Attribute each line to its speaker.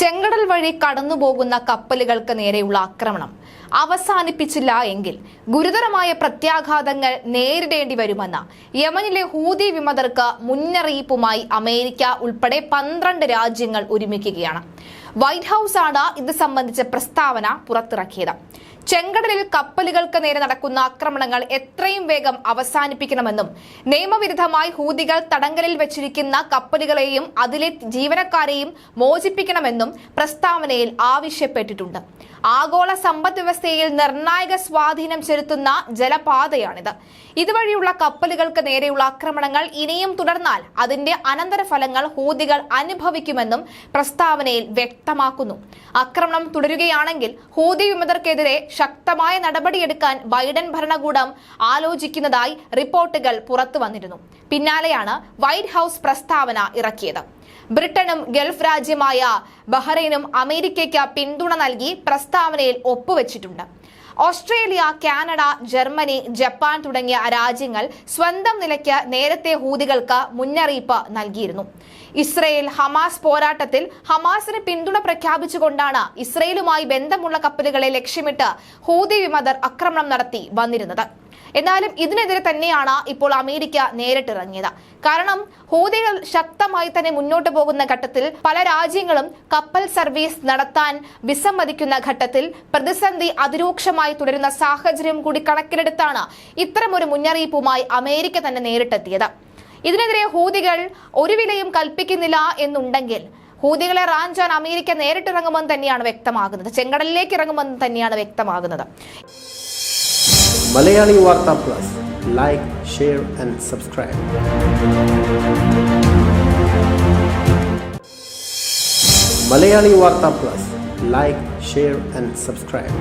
Speaker 1: ചെങ്കടൽ വഴി കടന്നുപോകുന്ന കപ്പലുകൾക്ക് നേരെയുള്ള ആക്രമണം അവസാനിപ്പിച്ചില്ല എങ്കിൽ ഗുരുതരമായ പ്രത്യാഘാതങ്ങൾ നേരിടേണ്ടി വരുമെന്ന് യമനിലെ ഹൂതി വിമതർക്ക് മുന്നറിയിപ്പുമായി അമേരിക്ക ഉൾപ്പെടെ പന്ത്രണ്ട് രാജ്യങ്ങൾ ഒരുമിക്കുകയാണ്. വൈറ്റ് ഹൌസ് ആണ് ഇത് സംബന്ധിച്ച പ്രസ്താവന പുറത്തിറക്കിയത്. ചെങ്കടലിൽ കപ്പലുകൾക്ക് നേരെ നടക്കുന്ന ആക്രമണങ്ങൾ എത്രയും വേഗം അവസാനിപ്പിക്കണമെന്നും നിയമവിരുദ്ധമായി ഹൂതികൾ തടങ്കലിൽ വെച്ചിരിക്കുന്ന കപ്പലുകളെയും അതിലെ ജീവനക്കാരെയും മോചിപ്പിക്കണമെന്നും പ്രസ്താവനയിൽ ആവശ്യപ്പെട്ടിട്ടുണ്ട്. ആഗോള സമ്പദ് വ്യവസ്ഥയിൽ നിർണായക സ്വാധീനം ചെലുത്തുന്ന ജലപാതയാണിത്. ഇതുവഴിയുള്ള കപ്പലുകൾക്ക് നേരെയുള്ള ആക്രമണങ്ങൾ ഇനിയും തുടർന്നാൽ അതിന്റെ അനന്തരഫലങ്ങൾ ഹൂതികൾ അനുഭവിക്കുമെന്നും പ്രസ്താവനയിൽ വ്യക്തമാക്കുന്നു. ആക്രമണം തുടരുകയാണെങ്കിൽ ഹൂതി വിമതർക്കെതിരെ ശക്തമായ നടപടിയെടുക്കാൻ ബൈഡൻ ഭരണകൂടം ആലോചിക്കുന്നതായി റിപ്പോർട്ടുകൾ പുറത്തു വന്നിരുന്നു. പിന്നാലെയാണ് വൈറ്റ് ഹൌസ് പ്രസ്താവന ഇറക്കിയത്. ബ്രിട്ടനും ഗൾഫ് രാജ്യമായ ബഹ്റൈനും അമേരിക്കയ്ക്ക് പിന്തുണ നൽകി പ്രസ്താവനയിൽ ഒപ്പുവെച്ചിട്ടുണ്ട്. ഓസ്ട്രേലിയ കാനഡ ജർമ്മനി ജപ്പാൻ തുടങ്ങിയ രാജ്യങ്ങൾ സ്വന്തം നിലയ്ക്ക് നേരത്തെ ഹൂതികൾക്ക് മുന്നറിയിപ്പ് നൽകിയിരുന്നു. ഇസ്രയേൽ ഹമാസ് പോരാട്ടത്തിൽ ഹമാസിന് പിന്തുണ പ്രഖ്യാപിച്ചുകൊണ്ടാണ് ഇസ്രയേലുമായി ബന്ധമുള്ള കപ്പലുകളെ ലക്ഷ്യമിട്ട് ഹൂതി വിമതർ ആക്രമണം നടത്തി വന്നിരുന്നത്. എന്നാലും ഇതിനെതിരെ തന്നെയാണ് ഇപ്പോൾ അമേരിക്ക നേരിട്ടിറങ്ങിയത്. കാരണം ഹൂതികൾ ശക്തമായി തന്നെ മുന്നോട്ട് പോകുന്ന ഘട്ടത്തിൽ പല രാജ്യങ്ങളും കപ്പൽ സർവീസ് നടത്താൻ വിസമ്മതിക്കുന്ന ഘട്ടത്തിൽ പ്രതിസന്ധി അതിരൂക്ഷമായി തുടരുന്ന സാഹചര്യം കൂടി കണക്കിലെടുത്താണ് ഇത്തരമൊരു മുന്നറിയിപ്പുമായി അമേരിക്ക തന്നെ നേരിട്ടെത്തിയത്. ഇതിനെതിരെ ഹൂതികൾ ഒരു വിലയും കൽപ്പിക്കുന്നില്ല എന്നുണ്ടെങ്കിൽ ഹൂതികളെ റാഞ്ചാൻ അമേരിക്ക നേരിട്ടിറങ്ങുമെന്ന് തന്നെയാണ് വ്യക്തമാകുന്നത്. ചെങ്കടലിലേക്ക് ഇറങ്ങുമെന്ന് തന്നെയാണ് വ്യക്തമാകുന്നത്.
Speaker 2: Malayali Vartha plus. Like share and subscribe plus. Like share and subscribe